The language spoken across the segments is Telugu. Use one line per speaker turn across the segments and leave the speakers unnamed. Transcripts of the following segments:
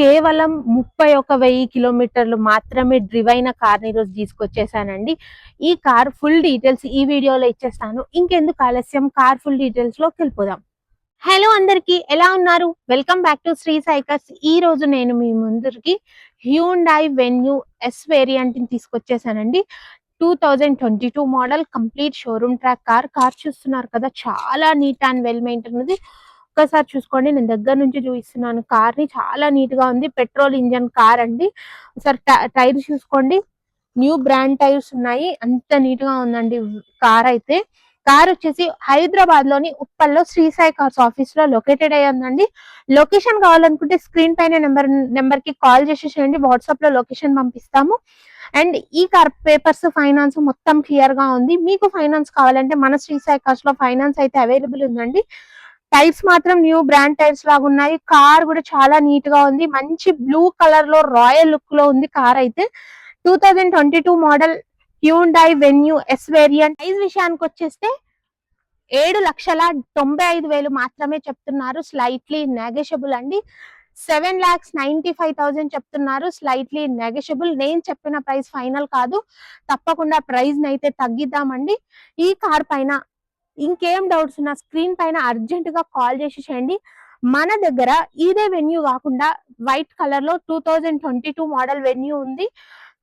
కేవలం ముప్పై ఒక వెయ్యి కిలోమీటర్లు మాత్రమే డ్రివ్ అయిన కార్ని రోజు తీసుకొచ్చేసానండి. ఈ కార్ ఫుల్ డీటెయిల్స్ ఈ వీడియోలో ఇచ్చేస్తాను. ఇంకెందుకు ఆలస్యం? కార్ ఫుల్ డీటెయిల్స్లో వెళ్ళిపోదాం. హలో అందరికి ఎలా ఉన్నారు? Welcome back to Sri Sai cars ఈ రోజు నేను మీ ముందరికి హ్యూండాయ్ వెన్యూ ఎస్ వేరియంట్ని తీసుకొచ్చేసానండి. Two thousand twenty two model complete showroom track car car చూస్తున్నారు కదా చాలా నీట్ అండ్ వెల్ మెయింటైన్ ఉంది. ఒక్కసారి చూసుకోండి నేను దగ్గర నుంచి చూపిస్తున్నాను. కార్ని చాలా నీట్గా ఉంది. పెట్రోల్ ఇంజన్ కార్ అండి. ఒకసారి టైర్స్ చూసుకోండి. న్యూ బ్రాండ్ టైర్స్ ఉన్నాయి. అంత నీట్గా ఉందండి కార్ అయితే. కార్ వచ్చేసి హైదరాబాద్లోని ఉప్పల్లో శ్రీ సాయి కార్స్ ఆఫీస్లో లొకేటెడ్ అయ్యి ఉందండి. లొకేషన్ కావాలనుకుంటే స్క్రీన్ పైన నెంబర్ నెంబర్కి కాల్ చేసేసేయండి వాట్సాప్లో లొకేషన్ పంపిస్తాము. అండ్ ఈ కార్ పేపర్స్ ఫైనాన్స్ మొత్తం క్లియర్గా ఉంది. మీకు ఫైనాన్స్ కావాలంటే మన శ్రీ సాయి కార్స్లో ఫైనాన్స్ అయితే అవైలబుల్ ఉందండి. టైర్స్ మాత్రం న్యూ బ్రాండ్ టైర్స్ లాగా ఉన్నాయి. కార్ కూడా చాలా నీట్గా ఉంది. మంచి బ్లూ కలర్లో రాయల్ లుక్లో ఉంది కార్ అయితే. Two thousand twenty two model Hyundai Venue S variant price విషయానికి వచ్చేస్తే ఏడు లక్షల తొంభై ఐదు వేలు మాత్రమే చెప్తున్నారు. స్లైట్లీ నెగెషబుల్ అండి. Seven lakhs ninety five thousand చెప్తున్నారు. స్లైట్లీ నెగెషబుల్ నేను చెప్పిన ప్రైస్ ఫైనల్ కాదు. తప్పకుండా ప్రైస్ అయితే తగ్గిద్దామండి. ఈ కార్ పైన ఇంకేం డౌట్స్ ఉన్నా స్క్రీన్ పైన అర్జెంట్గా కాల్ చేసి చేయండి. మన దగ్గర ఇదే వెన్యూ కాకుండా వైట్ కలర్లో two thousand twenty two model venue ఉంది.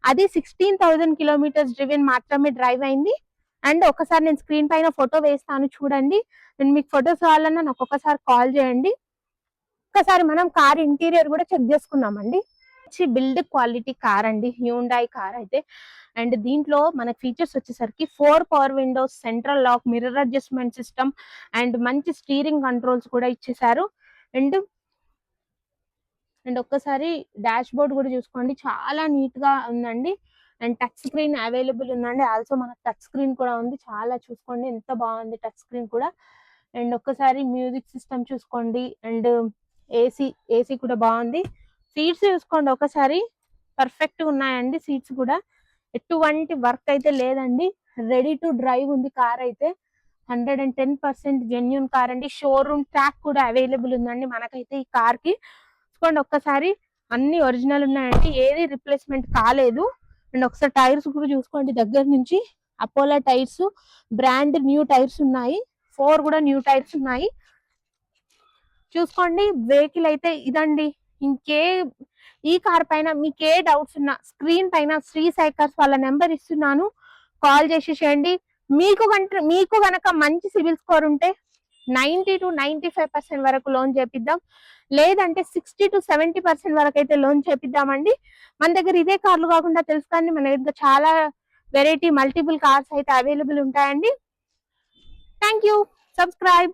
అది సిక్స్టీన్ థౌసండ్ కిలోమీటర్స్ డ్రివెన్ మాత్రమే డ్రైవ్ అయింది. అండ్ ఒకసారి నేను స్క్రీన్ పైన ఫోటో వేస్తాను చూడండి. నేను మీకు ఫొటోస్ కావాలన్నా నాకు ఒకసారి కాల్ చేయండి. ఒకసారి మనం కార్ ఇంటీరియర్ కూడా చెక్ చేసుకున్నామండి మంచి బిల్డ్ క్వాలిటీ కార్ అండి హ్యూండాయ్ కార్ అయితే. అండ్ దీంట్లో మన ఫీచర్స్ వచ్చేసరికి four power windows central lock mirror adjustment system and మంచి స్టీరింగ్ కంట్రోల్స్ కూడా ఇచ్చేసారు అండ్ అండ్ ఒక్కసారి డాష్ బోర్డ్ కూడా చూసుకోండి. చాలా నీట్గా ఉందండి. అండ్ టచ్ స్క్రీన్ అవైలబుల్ ఉందండి. ఆల్సో మనకు టచ్ స్క్రీన్ కూడా ఉంది. చాలా చూసుకోండి. ఎంత బాగుంది టచ్ స్క్రీన్ కూడా. అండ్ ఒక్కసారి మ్యూజిక్ సిస్టమ్ చూసుకోండి. అండ్ ఏసీ ఏసీ కూడా బాగుంది. సీట్స్ చూసుకోండి ఒకసారి. పర్ఫెక్ట్ ఉన్నాయండి సీట్స్ కూడా. ఎటువంటి వర్క్ అయితే లేదండి. రెడీ టు డ్రైవ్ ఉంది కార్ అయితే. Hundred and ten percent genuine car అండి. షోరూమ్ ట్రాక్ కూడా అవైలబుల్ ఉందండి మనకైతే ఈ కార్కి చూసుకోండి ఒక్కసారి. అన్ని ఒరిజినల్ ఉన్నాయండి. ఏది రిప్లేస్మెంట్ కాలేదు. అండ్ ఒకసారి టైర్స్ కూడా చూసుకోండి దగ్గర నుంచి. Apollo tyres brand new tyres ఉన్నాయి. ఫోర్ కూడా న్యూ టైర్స్ ఉన్నాయి. చూసుకోండి. వెహికల్ అయితే ఇదండి. ఇంకే ఈ కార్ పైన మీకు ఏ డౌట్స్ ఉన్నా స్క్రీన్ పైన శ్రీ సైకర్స్ వాళ్ళ నెంబర్ ఇస్తున్నాను. కాల్ చేసేసేయండి మీకు గంట మీకు గనక మంచి సివిల్ స్కోర్ ఉంటే ninety to ninety five percent వరకు లోన్ చేపిద్దాం. లేదంటే సిక్స్టీ టు సెవెంటీ పర్సెంట్ వరకు అయితే లోన్ చేపిద్దామండి. మన దగ్గర ఇదే కార్లు కాకుండా తెలుసు కానీ మన దగ్గర చాలా వెరైటీ మల్టిపుల్ కార్స్ అయితే అవైలబుల్ ఉంటాయండి. Thank you subscribe